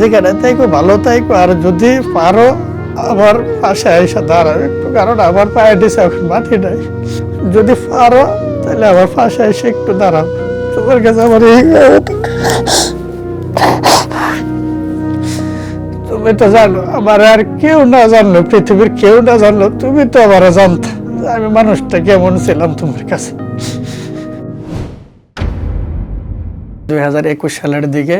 যেখানে তাইকো ভালো তাইকো আর যদি পারো, আমার পাশে এসে দাঁড়াও। একটু কারণ আমার পায়ে দিছে, এখন মাটি নাই। যদি পারো, তাহলে আমার পাশে এসে একটু দাঁড়াও। তোমার কাছে আমার এই তুমি তো জানো, আমার আর কেউ না জানলো, পৃথিবীর কেউ না জানলো, তুমি তো আমার জানতো। আমি মানুষটা কেমন ছিলাম তোমার কাছে? দুই হাজার একুশ সালের দিকে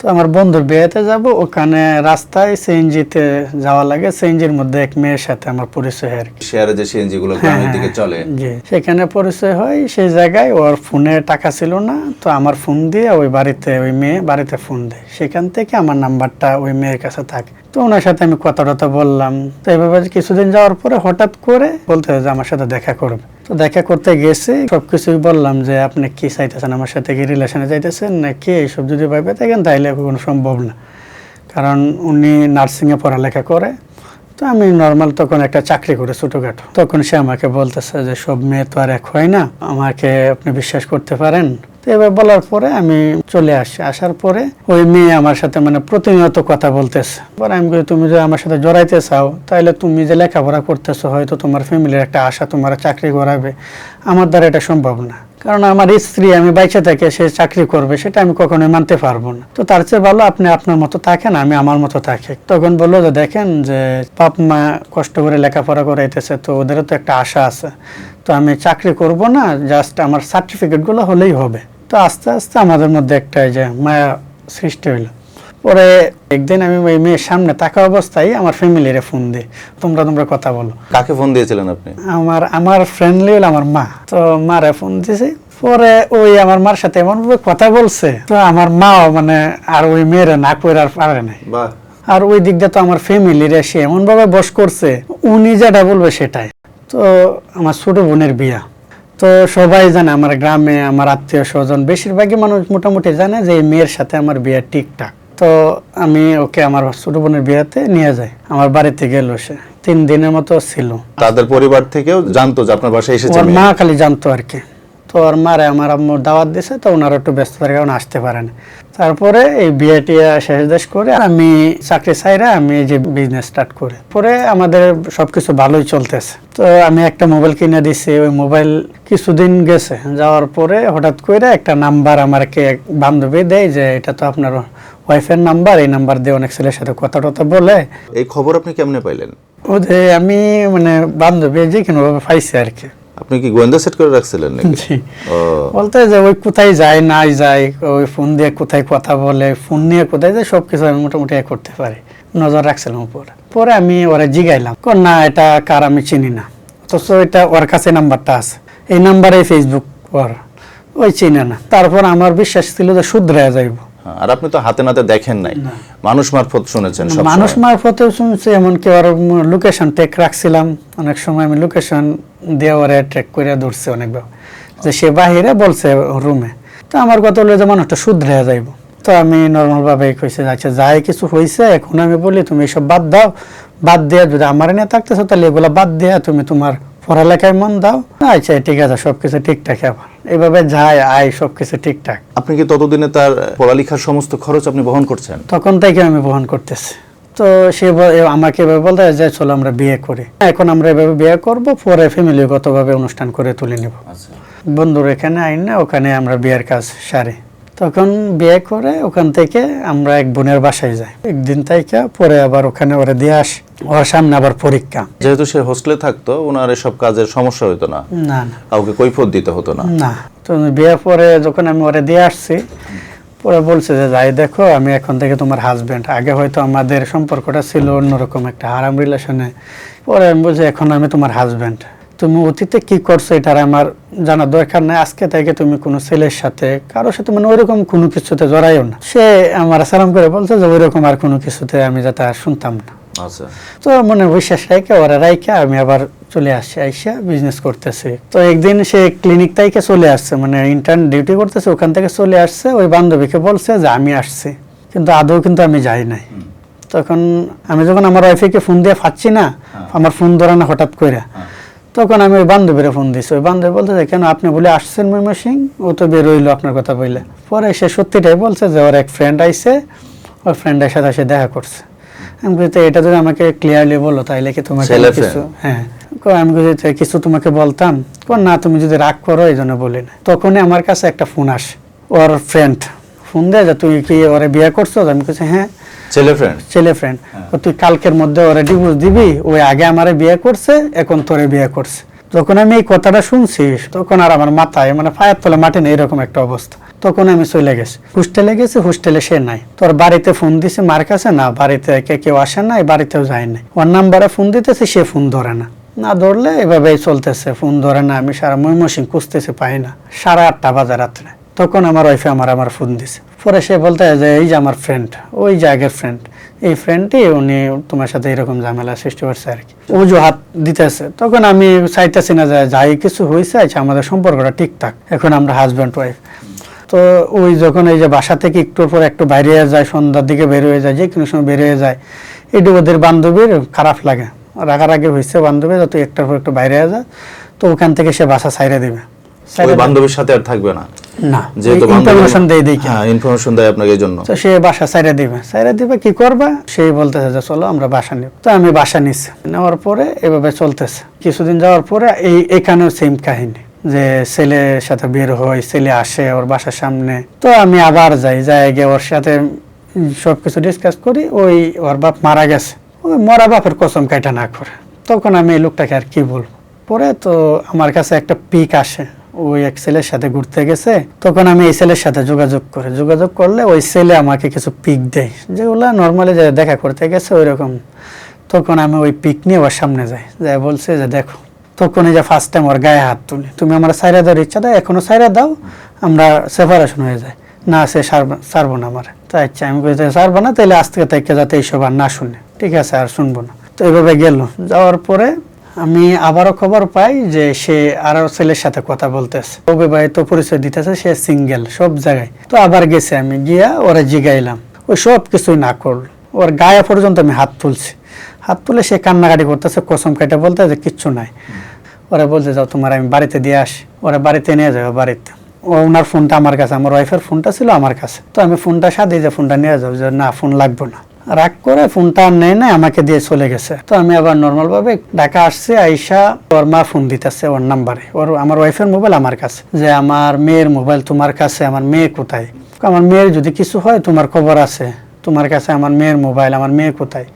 তো আমার বন্ধুর বিয়েতে যাব ওখানে রাস্তায় সিএনজিতে যাওয়া লাগে। সিএনজির মধ্যে এক মেয়ের সাথে আমার পরিচয় হয় আর শেয়ারে যে সিএনজি গুলো গ্রামের দিকে চলে। জি। সেখানে পরিচয় হয় সেই জায়গায় ওর ফোনে টাকা ছিল না তো আমার ফোন দিয়ে ওই বাড়িতে ওই মেয়ে বাড়িতে ফোন দেয়। সেখান থেকে আমার নাম্বারটা ওই মেয়ের কাছে থাকে। তো ওনার সাথে আমি কথা টথা বললাম। তো এইভাবে কিছুদিন যাওয়ার পরে হঠাৎ করে বলতে হয় যে আমার সাথে দেখা করবে। তো দেখা করতে গেছি, সবকিছুই বললাম যে, আপনি কি চাইতেছেন? আমার সাথে কি রিলেশনে চাইতেছেন না কি এইসব যদি ভাবে থাকেন, তাইলে কোনো সম্ভব না। কারণ উনি নার্সিংয়ে পড়ালেখা করে, তো আমি নর্মাল তখন একটা চাকরি করে ছোটোখাটো। তখন সে আমাকে বলতেছে যে, সব মেয়ে তো আর এক হয় না। আমাকে আপনি বিশ্বাস করতে পারেন? তো এবার বলার পরে আমি চলে আসি। আসার পরে ওই মেয়ে আমার সাথে মানে প্রতিনিয়ত কথা বলতেছে। এবার আমি বলি, তুমি যে আমার সাথে জড়াইতে চাও তাহলে তুমি যে লেখাপড়া করতেছো হয়তো তোমার ফ্যামিলির একটা আশা তোমার চাকরি করাবে। আমার দ্বারা এটা সম্ভব না। কারণ আমার স্ত্রী আমি বাইচে থেকে সে চাকরি করবে, সেটা আমি কখনোই মানতে পারব না। তো তার চেয়ে ভালো আপনি আপনার মতো থাকেন, আমি আমার মতো থাকি। তখন বলল যে, দেখেন যে পাপ মা কষ্ট করে লেখাপড়া করাইতেছে, তো ওদেরও তো একটা আশা আছে। তো আমি চাকরি করব না জাস্ট আমার সার্টিফিকেটগুলো হলেই হবে। তো আস্তে আস্তে আমাদের মধ্যে একটা এই যে মায়া সৃষ্টি হইল। পরে একদিন আমি ওই মেয়ের সামনে থাকা অবস্থায় আমার ফ্যামিলিরে ফোন দিই তোমরা তোমরা কথা বলো। কাকে ফোন দিয়েছিলেন আপনি? আমার আমার ফ্রেন্ডলি হলো আমার মা। তো মারে ফোন দিছে পরে ওই আমার মার সাথে এমন কথা বলছে তো আমার মাও মানে আর ওই মেয়েরা না করে আর পারে নাই। আর ওই দিক দিয়ে তো আমার ফ্যামিলির এসে এমন ভাবে বস করছে উনি যেটা বলবে সেটাই। তো আমার ছোট বোনের বিয়া। তো সবাই জানে আমার গ্রামে আমার আত্মীয় স্বজন বেশিরভাগই মানুষ মোটামুটি জানে যে এই মেয়ের সাথে আমার বিয়ে ঠিকঠাক। তো আমি ওকে আমার ছোট বোনের বিয়াতে নিয়ে যাই। আমার বাড়িতে গেল সে। তিন দিনের মতো ছিল। তাদের পরিবার থেকেও জানতো যে আপনার বাসায় এসেছে ওর মা খালি জানতো আর কি। তো ওর মারে আমার আম্মু দাওয়াত দিছে তো ওনারা একটু ব্যস্ত থাকে কারণ আসতে পারেন। তারপরে এই বিয়েটি শেষ দেশ করে আমি চাকরি চাইরে আমি যে বিজনেস স্টার্ট করি। পরে আমাদের সবকিছু ভালোই চলতেছে। তো আমি একটা মোবাইল কিনে দিছি ওই মোবাইল কিছুদিন গেছে। যাওয়ার পরে হঠাৎ করে একটা নাম্বার আমাকে এক বান্ধবী দেয় যে এটা তো আপনার ওয়াইফের নাম্বার এই নাম্বার দিয়ে অনেক ছেলের সাথে কথা টথা বলে। এই খবর আপনি কেমনে পাইলেন? ও যে আমি মানে বান্ধবী যে কোনোভাবে পাইছি আর কি। আপনি কি গোয়েন্দা সেট করে রাখছিলেন নাকি? জি। বলতে যে ওই কোথায় যায় নাই যায় ওই ফোন দিয়ে কোথায় কথা বলে ফোন নিয়ে কোথায় যায় সব কিছু আমি মোটামুটি করতে পারি। নজর রাখছিলাম উপরে পরে আমি ওরা জিগাইলাম কর না এটা কার আমি চিনি না। অথচ এটা ওর কাছে নাম্বারটা আছে। এই নাম্বারে ফেসবুক ওর ওই চিনে না। তারপর আমার বিশ্বাস ছিল যে শুধরে যাইব। আর আপনি তো হাতে নাতে দেখেন নাই। মানুষ মারফত শুনেছেন সব মানুষ মারফতেও শুনছি এমনকি ওর লোকেশন টেক রাখছিলাম। অনেক সময় আমি লোকেশন দিয়ে ওরে ট্রেক করে ধরছি অনেকবার। যে সে বাহিরে বলছে রুমে তো আমার কথা হলো যে মানুষটা শুধরে যাইব। তো আমি নর্মাল ভাবে কইছে আচ্ছা যাই কিছু হয়েছে এখন আমি বলি তুমি এসব বাদ দাও। বাদ দিয়ে যদি আমার নিয়ে থাকতেছো তাহলে এগুলো বাদ দিয়ে তুমি তোমার পড়ালেখায় মন দাও। আচ্ছা ঠিক আছে সবকিছু ঠিকঠাক আবার। এইভাবে যায় আয় সবকিছু ঠিকঠাক। আপনি কি ততদিনে তার পড়ালেখার সমস্ত খরচ আপনি বহন করছেন? তখন থেকে আমি বহন করতেছি। তো সে আমাকে এভাবে বলতে যে চলো আমরা বিয়ে করি। এখন আমরা এভাবে বিয়ে করব পরে ফ্যামিলিগতভাবে অনুষ্ঠান করে তুলে নেব। বন্ধুর এখানে আইন না ওখানে আমরা বিয়ের কাজ সারি। তখন বিয়ে করে ওখান থেকে আমরা এক বোনের বাসায় যাই। একদিন থেকে পরে আবার ওখানে ওরা দিয়ে আস। ওর সামনে আবার পরীক্ষা। যেহেতু সে হোস্টেলে থাকতো ওনার এসব কাজের সমস্যা হতো না। না না। কাউকে কৈফত দিতে হতো না। না। তো বিয়ে পরে যখন আমি ওরে দিয়ে আসছি পরে বলছে যে যাই দেখো আমি এখন থেকে তোমার হাজব্যান্ড আগে হয়তো আমাদের সম্পর্কটা ছিল অন্যরকম একটা হারাম রিলেশনে পরে আমি বলছি এখন আমি তোমার হাজবেন্ড তুমি অতীতে কি করছ এটার আমার জানা দরকার নাই। আজকে থেকে তুমি কোনো ছেলের সাথে কারোর সাথে মানে ওইরকম কোনো কিছুতে জড়াইও না। সে আমার সালাম করে বলছে যে ওইরকম আর কোনো কিছুতে আমি যাতে আর শুনতাম না। আচ্ছা। তো মনে বিশ্বাস রাইখা ওরা রাইখা আমি আবার চলে আসছি আইসা বিজনেস করতেছি। তো একদিন সে ক্লিনিক থেকে চলে আসছে মানে ইন্টার্ন ডিউটি করতেছে ওখান থেকে চলে আসছে ওই বান্ধবীকে বলছে যে আমি আসছি। কিন্তু আদৌ কিন্তু আমি যাই নাই। তখন আমি যখন আমার ওয়াইফকে ফোন দিয়ে ফাচ্ছি না আমার ফোন ধরে না হঠাৎ করে তখন আমি ওই বান্ধবীরা ফোন দিছি। ওই বান্ধবী বলতে যে কেন আপনি বলে আসছেন ময়মনসিং ও তো বের হইল আপনার কথা বললে পরে সে সত্যিটাই বলছে যে ওর এক ফ্রেন্ড আইছে ওর ফ্রেন্ডের সাথে সে দেখা করছে। আমি বলি, "তো এটা যদি আমাকে ক্লিয়ারলি বলো তাইলে কি তোমাকে কিছু হ্যাঁ। আমি বলি, "তো কিছু তোমাকে বলতাম? কো না তুমি যদি রাগ করো এই জন্য বলি না। তখনই আমার কাছে একটা ফোন আসে ওর ফ্রেন্ড ফোন দেয় যে তুই কি ওরে বিয়ে করছ? আমি বলছি হ্যাঁ। ছেলে ফ্রেন্ড ছেলে ফ্রেন্ড তুই কালকের মধ্যে ওরা ডিভোর্স দিবি ওই আগে আমারে বিয়ে করছে এখন তোরে বিয়ে করছে। যখন আমি এই কথাটা শুনছি তখন আর আমার মাথায় মানে ফায়ার তলে মাটি নেই এরকম একটা অবস্থা। তখন আমি চলে গেছি। হোস্টেলে গেছি হোস্টেলে সে নাই। তোর বাড়িতে ফোন দিছে মার কাছে না বাড়িতে কে কেউ আসে নাই বাড়িতেও যায় নাই। ওর নাম্বারে ফোন দিতেছে সে ফোন ধরে না। না ধরলে এভাবেই চলতেছে ফোন ধরে না। আমি সারা ময়মনসিং খুঁজতেছি পাই না। সাড়ে আটটা বাজে রাত্রে। তখন আমার ওয়াইফে আমার আমার ফোন দিছে। পরে সে বলতে যে, এই যে আমার ফ্রেন্ড ওই যে আগের ফ্রেন্ড এই ফ্রেন্ডটি উনি তোমার সাথে এরকম ঝামেলা সৃষ্টি করছে আর কি। অজুহাত দিতেছে। তখন আমি চাইতেছি না যে, যাই কিছু হয়েছে আচ্ছা আমাদের সম্পর্কটা ঠিকঠাক এখন আমরা হাজব্যান্ড ওয়াইফ তো ওই যখন এই যে বাসা থেকে একটুর পর একটু বাইরে যায়, সন্ধ্যার দিকে বের হয়ে যায় যে কোনো সময় বের হয়ে যায় এটি ওদের বান্ধবীর খারাপ লাগে। রাগারাগি হয়েছে বান্ধবী যত একটার পর একটু বাইরে যায়, তো ওখান থেকে সে বাসা ছাইরে দিবে। ওই বান্ধবীর সাথে আর থাকবে না। না যেহেতু ইনফরমেশন দেই দিই হ্যাঁ ইনফরমেশন দেয় আপনাকে এই জন্য। তো সে বাসা সাইরা দিবে। সাইরা দিবে কি করবা? সেই বলতেছে যে চলো আমরা বাসা নিব। তো আমি বাসা নিছি। নেওয়ার পরে এভাবে চলতেছে। কিছুদিন যাওয়ার পরে এই এখানেও সেম কাহিনী যে ছেলের সাথে বের হয় ছেলে আসে ওর বাসার সামনে। তো আমি আবার যাই যাই গিয়ে ওর সাথে সব কিছু ডিসকাস করি ওই ওর বাপ মারা গেছে। ওই মরা বাপের কসম কাটা না করে। তখন আমি এই লোকটাকে আর কি বলব? পরে তো আমার কাছে একটা পিক আসে। ওই এক ছেলের সাথে ঘুরতে গেছে, তখন আমি এই ছেলের সাথে যোগাযোগ করি। যোগাযোগ করলে ওই ছেলে আমাকে কিছু পিক দেয়। যেগুলো নর্মালি যে দেখা করতে গেছে ওই রকম তখন আমি ওই পিক নিয়ে ওর সামনে যাই। যাই বলছে যে দেখো তখন এই যে ফার্স্ট টাইম ওর গায়ে হাত তুলি। তুমি আমার সাইরা দেওয়ার ইচ্ছা দাও, এখনও সাইরা দাও, আমরা সেপারেশন হয়ে যায় না, সে সারব- না আমার। আচ্ছা আমি বলতে সারবো না তাহলে আজ থেকে থেকে যাতে এইসব আর না শুনে। ঠিক আছে, আর শুনব না। তো এইভাবে গেল। যাওয়ার পরে আমি আবারও খবর পাই যে সে আরও ছেলের সাথে কথা বলতেছে। অবিবাহিত পরিচয় দিতেছে, সে সিঙ্গেল সব জায়গায়। তো আবার গেছে আমি, গিয়া ওরা জিগাইলাম। ওই সব কিছুই না করল। ওর গায়ে পর্যন্ত আমি হাত তুলছি। হাত তুলে সে কান্নাকাটি করতেছে, কসম কাটা বলতে যে কিচ্ছু নাই। ওরা বলছে, যাও তোমার আমি বাড়িতে দিয়ে আসি। ওরা বাড়িতে নিয়ে যাবে বাড়িতে। ওনার ফোনটা আমার কাছে, আমার ওয়াইফের ফোনটা ছিল আমার কাছে। তো আমি ফোনটা সাথে যে ফোনটা নিয়ে যাব, যে না, ফোন লাগবে না। রাগ করে ফোনটা আর নেয় না আমাকে দিয়ে চলে গেছে। তো আমি আবার নর্মাল ভাবে ঢাকা আসছে, আইসা ওর মা ফোন দিতেছে ওর নাম্বারে। ওর, আমার ওয়াইফের মোবাইল আমার কাছে, যে আমার মেয়ের মোবাইল তোমার কাছে, আমার মেয়ে কোথায়? আমার মেয়ের যদি কিছু হয়, তোমার খবর আছে, তোমার কাছে আমার মেয়ের মোবাইল আমার মেয়ে কোথায়?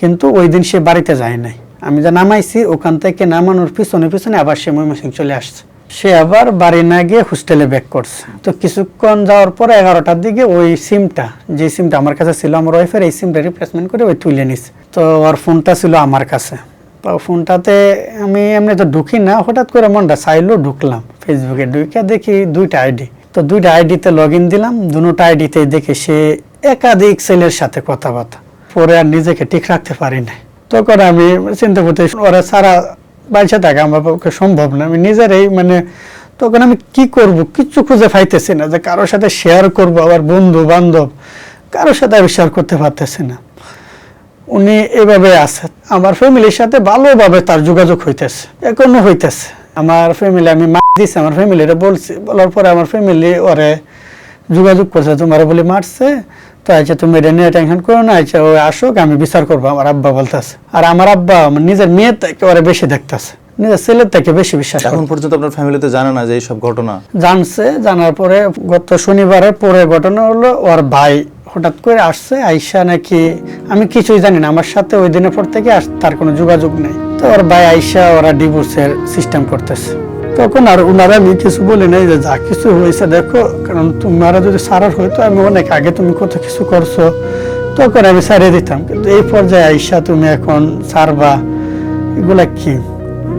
কিন্তু ওই দিন সে বাড়িতে যায় নাই। আমি যা নামাইছি, ওখান থেকে নামানোর পিছনে পিছনে আবার সে ময়মনসিং চলে আসছে। সে আবার বাড়ি না গিয়ে হোস্টেলে ব্যাক করছে। তো কিছুক্ষণ যাওয়ার পর এগারোটার দিকে ওই সিমটা যে সিমটা আমার কাছে ছিল, আমার ওয়াইফের এই সিমটা রিপ্লেসমেন্ট করে ওই তুলে নিছে। তো ওর ফোনটা ছিল আমার কাছে। তো ফোনটাতে আমি এমনি তো ঢুকি না, হঠাৎ করে মনটা চাইলো ঢুকলাম। ফেসবুকে ঢুকে দেখি দুইটা আইডি তো দুইটা আইডিতে লগ ইন দিলাম, দুটো আইডিতে দেখি সে একাধিক ছেলের সাথে কথাবার্তা। পরে আর নিজেকে ঠিক রাখতে পারি না তখন আমি চিন্তা করতে ওরা সারা বাড়িতে থাকা আমার পক্ষে সম্ভব না। আমি নিজেরাই মানে তখন আমি কি করব, কিচ্ছু খুঁজে পাইতেছি না যে কারোর সাথে শেয়ার করব, আবার বন্ধু বান্ধব কারোর সাথে আমি শেয়ার করতে পারতেছি না। উনি এভাবে আছে। আমার ফ্যামিলির সাথে ভালোভাবে তার যোগাযোগ হইতেছে, এখনও হইতেছে। আমার ফ্যামিলি, আমি মা দিছি, আমার ফ্যামিলিরে বলছি, বলার পরে আমার ফ্যামিলি ওরে যোগাযোগ করছে, তোমার বলে মারছে। তো আচ্ছা তুমি এটা নিয়ে টেনশন করো না আচ্ছা ওই আসুক আমি বিচার করব আমার আব্বা বলতেছে। আর আমার আব্বা নিজের মেয়ের থেকে ওরে বেশি দেখতেছে। নিজের ছেলের থেকে বেশি বিশ্বাস এখন পর্যন্ত আপনার ফ্যামিলিতে জানে না যে এইসব ঘটনা? জানছে জানার পরে গত শনিবারে পরে ঘটনা হলো ওর ভাই হঠাৎ করে আসছে আইসা নাকি আমি কিছুই জানি না আমার সাথে ওই দিনের পর থেকে আর তার কোনো যোগাযোগ নেই। তো ওর ভাই আইসা ওরা ডিভোর্সের সিস্টেম করতেছে। তখন আর ওনারা আমি কিছু বলি নাই যে যা কিছু হয়েছে দেখো, কারণ তোমারা যদি সারার হইতো আমি অনেক আগে তুমি কত কিছু করছ, তখন আমি সারিয়ে দিতাম। কিন্তু এই পর্যায়ে আইসা তুমি এখন সারবা, এগুলা কি?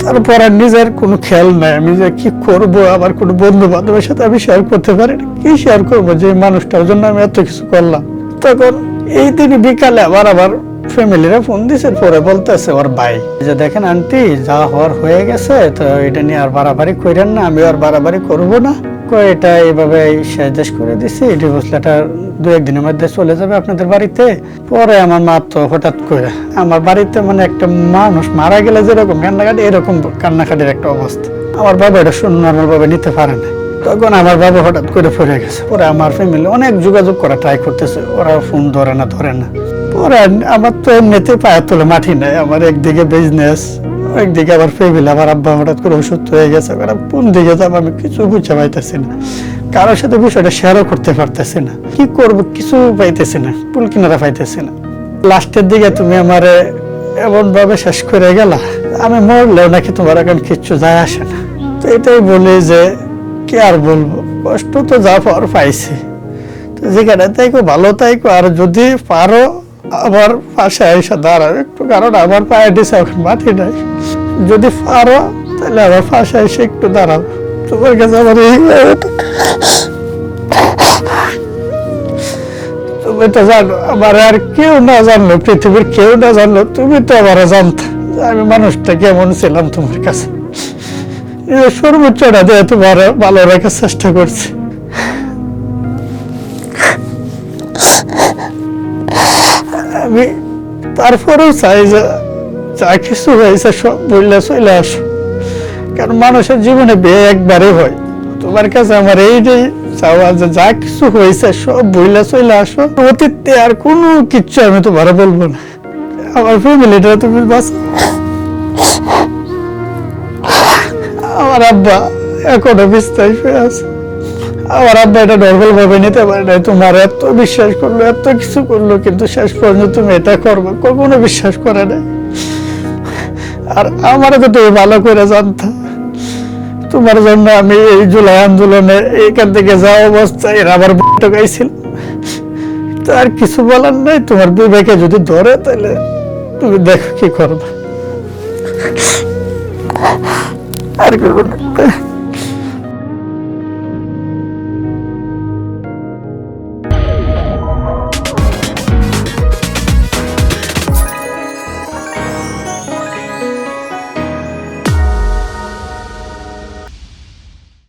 তারপর আর নিজের কোনো খেয়াল নাই। আমি যে কি করব, আমার কোনো বন্ধু বান্ধবের সাথে আমি শেয়ার করতে পারি। কি শেয়ার করব? যে মানুষটার জন্য আমি এত কিছু করলাম। তখন এই দিন বিকালে আবার আবার ফ্যামিলিরা ফোন দিছে, পরে বলতেছে ওর ভাই। যে দেখেন আন্টি, যা হওয়ার হয়ে গেছে, তো এটা নিয়ে আর বাড়াবাড়ি করেন না, আমি আর বাড়াবাড়ি করব না। এটা এইভাবে সাজেস্ট করে দিছি ডিভোর্স লেটার দু একদিনের মধ্যে চলে যাবে আপনাদের বাড়িতে। পরে আমার মা তো হঠাৎ করে, আমার বাড়িতে মানে একটা মানুষ মারা গেলে যেরকম কান্নাকাটি, এরকম কান্নাকাটির একটা অবস্থা। আমার বাবা এটা নর্মাল ভাবে নিতে পারে না। তখন আমার বাবা হঠাৎ করে পড়ে গেছে। পরে আমার ফ্যামিলি অনেক যোগাযোগ করা ট্রাই করতেছে, ওরা ফোন ধরে না ধরে না। পরে আমার তো এমনিতে পায়ের তোলে মাটি নাই, আমার একদিকে বিজনেস একদিকে আবার ফ্যামিলি আমার আব্বা হঠাৎ করে অসুস্থ হয়ে গেছে কোন দিকে যাব আমি কিছু বুঝতে পাইতেছি না। কারোর সাথে বিষয়টা শেয়ারও করতে পারতেছি না। কি করব কিছু পাইতেছি না পুল কিনারা পাইতেছি না। লাস্টের দিকে তুমি আমারে এমন ভাবে শেষ করে গেলা, আমি মরলেও নাকি তোমার এখন কিচ্ছু যায় আসে না। তো এটাই বলি যে, কি আর বলব, কষ্ট তো যা পাওয়ার পাইছি। যেখানে তাইকো ভালো তাইকো আর যদি পারো আমার পাশে এসে দাঁড়াও একটু কারণ আমার পায়ে দিছে, এখন মাটি নাই। যদি পারো, তাহলে আমার পাশে এসে একটু দাঁড়াও। তোমার কাছে আমার এই তুমি তো জানো, আমার আর কেউ না জানলো, পৃথিবীর কেউ না জানলো, তুমি তো আমার জানতো। আমি মানুষটা কেমন ছিলাম তোমার কাছে? সর্বোচ্চটা দিয়ে তোমার ভালো রাখার চেষ্টা করছি। আমি তারপরেও চাই যে যা কিছু হয়েছে সব বললে চলে আসো কারণ মানুষের জীবনে বিয়ে একবারে হয়। তোমার কাছে আমার এইটাই চাওয়া যে যা কিছু হয়েছে সব বইলে চলে আসো অতীতে আর কোনো কিচ্ছু আমি তোমার বলব না। আমার ফ্যামিলিটা তুমি বাস আমার আব্বা এখনও বিস্তার হয়ে আছে। আমার আব্বা এটা নর্মাল ভাবে নিতে পারে না তোমার এত বিশ্বাস করল, এত কিছু করল, কিন্তু শেষ পর্যন্ত তুমি এটা করবে, কখনো বিশ্বাস করে না আর আমারও তো তুমি ভালো করে জানতা। তোমার জন্য আমি এই জুলাই আন্দোলনে এখান থেকে যাওয়া অবস্থায় আবার ঢোকাইছিল তো আর কিছু বলার নাই, তোমার বিবেকে যদি ধরে তাহলে তুমি দেখো কি করবে। আর কি